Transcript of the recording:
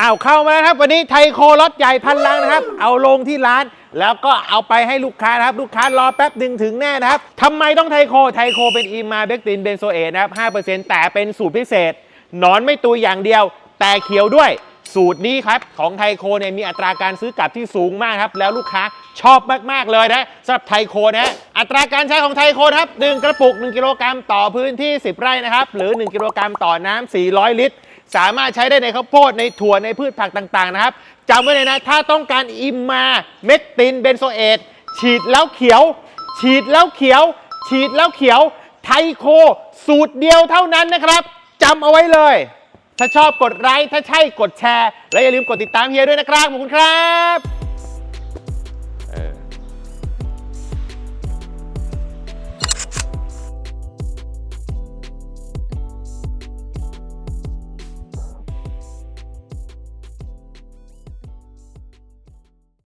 อ้าวเข้ามาแล้วครับ วันนี้ไทโครถใหญ่พันลังนะครับ เอาลงที่ร้าน แล้วก็เอาไปให้ลูกค้านะครับ ลูกค้ารอแป๊บหนึ่งถึงแน่นะครับทำไมต้องไทโคไทโคเป็นอีมาเบกตินเบนโซเอตนะครับ5%แต่เป็นสูตรพิเศษหนอนไม่ตุยอย่างเดียว แต่เขียวด้วยสูตรนี้ครับ ของไทโคเนี่ยมีอัตราการซื้อกลับที่สูงมากครับ แล้วลูกค้าชอบมาก ๆ เลยนะสำหรับไทโคนะ อัตราการใช้ของไทโคนครับ1กระปุก 1 กิโลกรัมต่อพื้นที่ 10 ไร่นะครับ หรือ 1 กิโลกรัมต่อน้ำ400 ลิตร สามารถใช้ได้ในข้าวโพดในถั่วในพืชผักต่างๆนะครับจำไว้เลยนะ ถ้าต้องการอิมมาเมกตินเบนโซเอตฉีดแล้วเขียว ฉีดแล้วเขียว ฉีดแล้วเขียว ไทโค สูตรเดียวเท่านั้นนะครับจำเอาไว้เลย ถ้าชอบกดไลค์ถ้าใช่กดแชร์ และอย่าลืมกดติดตามเฮียด้วยนะครับขอบคุณครับ